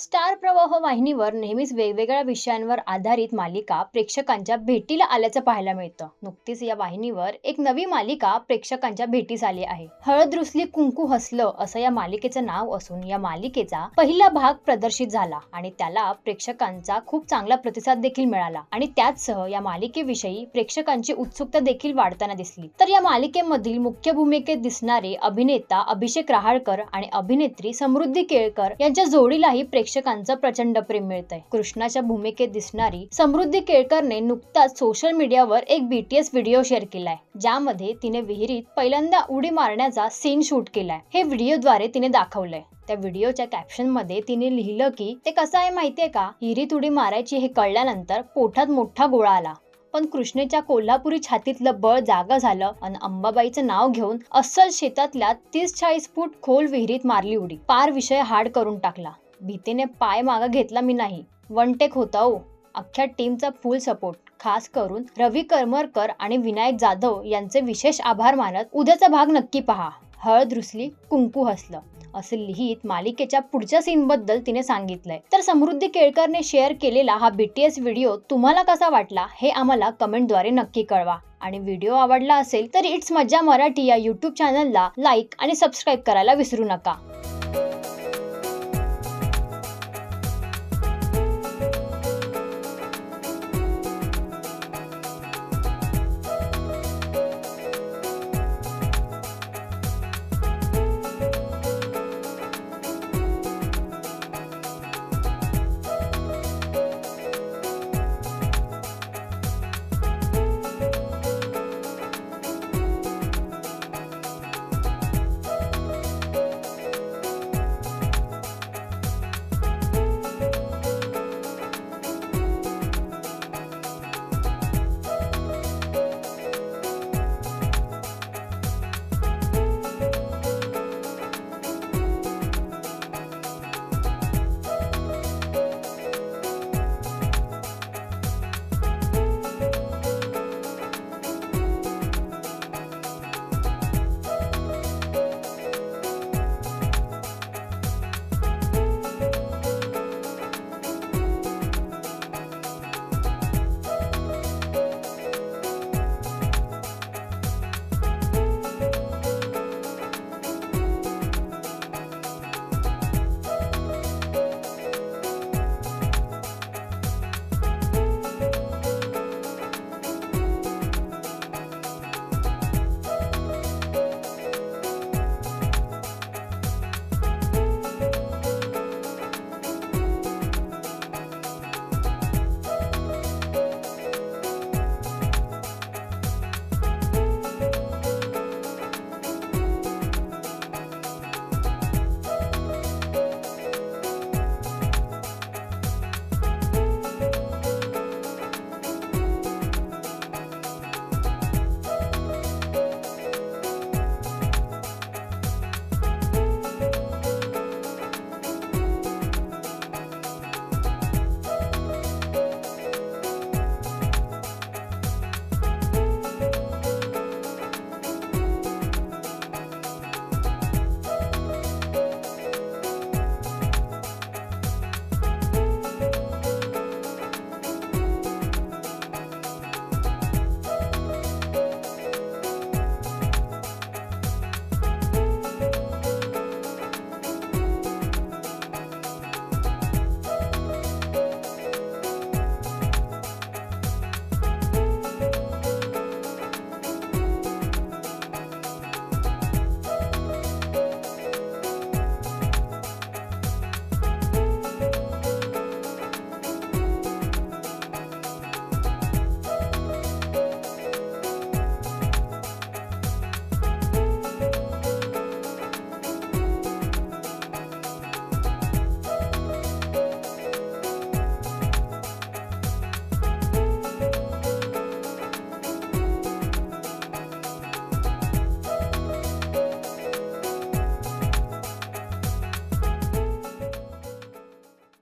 Star प्रवाह वाहिनीवर नेहमीच वेगवेगळ्या विषयांवर आधारित मालिका प्रेक्षकांच्या भेटीला आल्याचं पाहायला मिळतं. नुकतीच या वाहिनीवर एक नवी मालिका प्रेक्षकांच्या भेटीस आली आहे. हळद रुसली कुंकू हसलं असं या मालिकेचं नाव असून या मालिकेचा पहिला भाग प्रदर्शित झाला आणि त्याला प्रेक्षकांचा खूप चांगला प्रतिसाद देखील मिळाला आणि त्याचसह या मालिकेविषयी प्रेक्षकांची उत्सुकता देखील वाढताना दिसली. तर या मालिकेमधील मुख्य भूमिकेत दिसणारे अभिनेता अभिषेक रहाळकर आणि अभिनेत्री समृद्धी केळकर यांच्या जोडीलाही प्रेक्षकांचं प्रचंड प्रेम मिळतंय. कृष्णाच्या भूमिकेत दिसणारी समृद्धी केळकरने नुकताच सोशल मीडियावर एक बीटीएस व्हिडिओ शेअर केलाय. ज्यामध्ये तिने विहिरीत पहिल्यांदा उडी मारण्याचा सीन शूट केलाय. हे व्हिडिओद्वारे तिने दाखवलंय. त्या व्हिडिओच्या कॅप्शनमध्ये तिने लिहिलं की ते कसं आहे माहितीये का? विहिरीत उडी मारायची हे कळल्यानंतर पोटात मोठा गोळा आला. पण कृष्णेच्या कोल्हापुरी छातीतलं बळ जागा झालं आणि अंबाबाईचं नाव घेऊन अस्सल शेतातल्या तीस चाळीस फूट खोल विहिरीत मारली उडी. पार विषय हाड करून टाकला. भीतीने पाय मागा घेतला मी नाही. वन टेक होता हो. अख्ख्या टीमचा फुल सपोर्ट खास करून रवी करमरकर आणि विनायक जाधव यांचे विशेष आभार मानत उद्याचा भाग नक्की पहा. हळद रुसली कुंकू हसलं. असं लिहित मालिकेच्या पुढच्या सीनबद्दल तिने सांगितलंय. तर समृद्धी केळकरने शेअर केलेला हा बीटीएस व्हिडिओ तुम्हाला कसा वाटला हे आम्हाला कमेंटद्वारे नक्की कळवा. आणि व्हिडिओ आवडला असेल तर इट्स मज्जा मराठी या युट्यूब चॅनलला लाईक आणि सबस्क्राईब करायला विसरू नका.